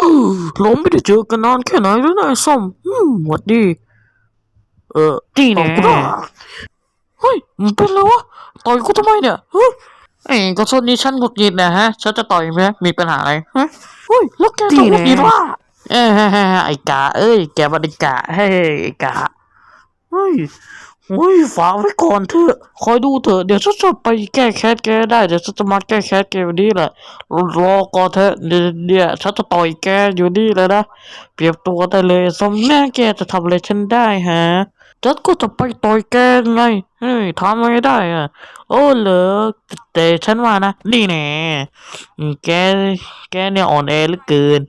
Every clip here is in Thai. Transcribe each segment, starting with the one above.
เออเราไม่ได้เจอกันนานแค่ไหนแล้วนายส้มอืมหวัดดี เออดีแน่ขอบคุณมากเฮ้ยมันเป็นแล้ววะต่อยกูทำไมเนี่ยฮะไอ้ก็ชนนี้ฉันหงุดหงิดนะฮะ ฉันจะต่อยไหมมีปัญหาอะไรฮะเฮ้ยแล้วแกจะหงุดหงิดว่าเอ้ยไอ้กาเอ้ย แกบันกาเฮ้ยไอ้กาเฮ้ย เฮ้ยฝากไว้ก่อนเถอะคอยดูเถอะเดี๋ยวฉันจะไปแก้แค้นแกได้เดี๋ยวฉันจะมาแก้แค้นแกวันนี้แหละรอก่อนเถอะเดี๋ยวเดี๋ยฉันจะต่อยแกอยู่นี่เลยนะเปรียบตัวได้เลยสมแม่แกจะทำอะไรฉันได้ฮะ ฉันก็จะไปต่อยแกไงเฮ้ยทำไม่ได้อะโอ้เหรอแต่ฉันว่านะ นี่แน่แก แกเนี่ยอ่อนแอเหลือเกิน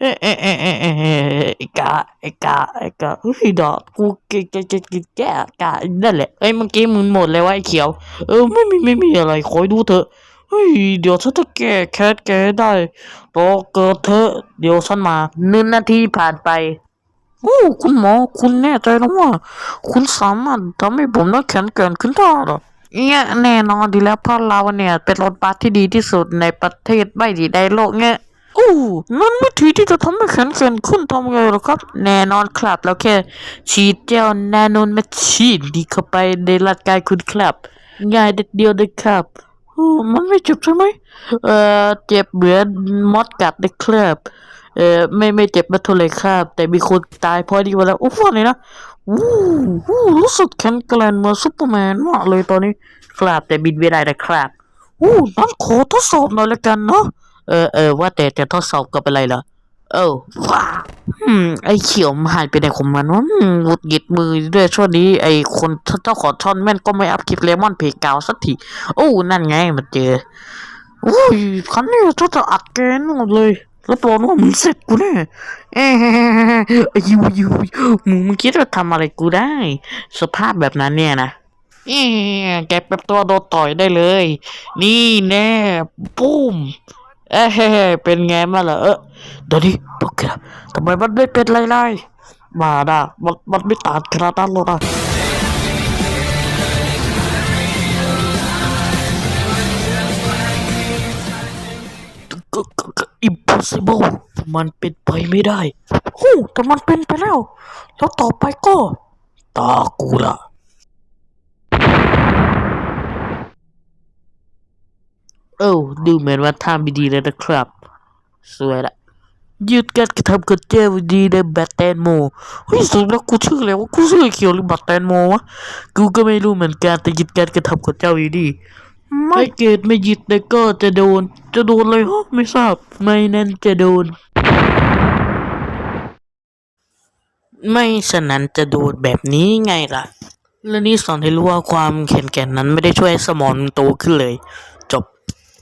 เอ๊ะเอ๊ะเอ๊ะเอ๊ะเอ๊ะเอ๊ะไอ้กาไอ้กาไอ้กาเฮ้ยดอกกูเกะเกะเกแกะกานั่นแหละเอ้ยเมื่อกี้มึงหมดเลยวะไอ้เขียว เออไม่มีไม่มีอะไรคอยดูเถอะเฮ้ยเดี๋ยวฉันจะแก้แค้นแกได้รอเกิดเถอะเดี๋ยวฉันมาหนึ่งนาทีผ่านไป โอ้คุณหมอคุณแน่ใจนะว่า คุณสามารถทำให้ผมนั้นแข็งแกร่งขึ้นได้หรอเนี่ยแน่นอนดีแล้วเพราะเราเนี่ย เป็นรถบัสที่ดีที่สุดในประเทศไม่ดีในโลกเนี่ยโอ้นั่นวิธีที่จะทำให้แข็งแกร่งขึ้นทำไงหรอครับ แน่นอนครับแล้วแค่ฉีดเจลแนาโนนมาฉีดดีเข้าไปในร่างกายคุณครับ ง่ายเด็ดเดียวเลยครับเออมันไม่เจ็บใช่ไหมเออเจ็บเหมือนมดกัดนะครับ เออไม่ไม่เจ็บมาเท่าไหรครับ แต่มีคนตายเพราะนี่มาแล้วโอ้ฟันเลยนะวู้วู้รู้สึกแข็งแกร่งเหมือนซุปเปอร์แมนมากเลยตอนนี้ครับแต่บินไม่ได้นะครับโอ้นั้นขอทดสอบหน่อยละกันเนาะเออเออว่าแต่จะทดสอบกับอะไรเหรอเออว้าอืมไอเขียวมันหายไปไหนของมันวะหงุดหงิดมือด้วยช่วงนี้ ไอคนเจ้าของช่อนแม่นก็ไม่อัพคลิปเลมอนเพกาวสักทีโอ้นั่นไงมันเจอโอ้ยคันนี้ถ้าจะอัดแกนหมดเลย รับรองว่ามึงเสร็จกูแน่เอ้ยยูยูมึงมึงคิดว่าทำอะไรกูได้ สภาพแบบนั้นเนี่ยนะเอ้แกแบบตัวโดนต่อยได้เลย นี่แน่ปุ้มเอ้ยเป็นไงมาเหรอเออเดี๋ยวนี้พวกแกทำไมมันไม่เป็นไรเลยมาด่ะมันมันไม่ต่างขนาดนั้นหรอกนะ impossible มันเป็นไปไม่ได้โอ้แต่มันเป็นไปแล้ว แล้วต่อไปก็ตากูละเอ้าดูเหมือนว่าทำไม่ดีเลยนะครับ สวยละยืดการกระทำกับเจวดีในแบทแตนโมเฮ้ยสมแล้วกูชื่ออะไรวะกูชื่อเขียวหรือบัตแตนโมวะ กูก็ไม่รู้เหมือนกันแต่ยึดการกระทำกับเจ้าอยู่ดี ไม่เกตไม่ยิดแต่ก็จะโดน จะโดนเลยฮะไม่ทราบ ไม่นั่นจะโดน ไม่ฉะนั้นจะโดนแบบนี้ไงล่ะ และนี่สอนให้รู้ว่าความแข็งแกร่งนั้นไม่ได้ช่วยให้สมองโตขึ้นเลย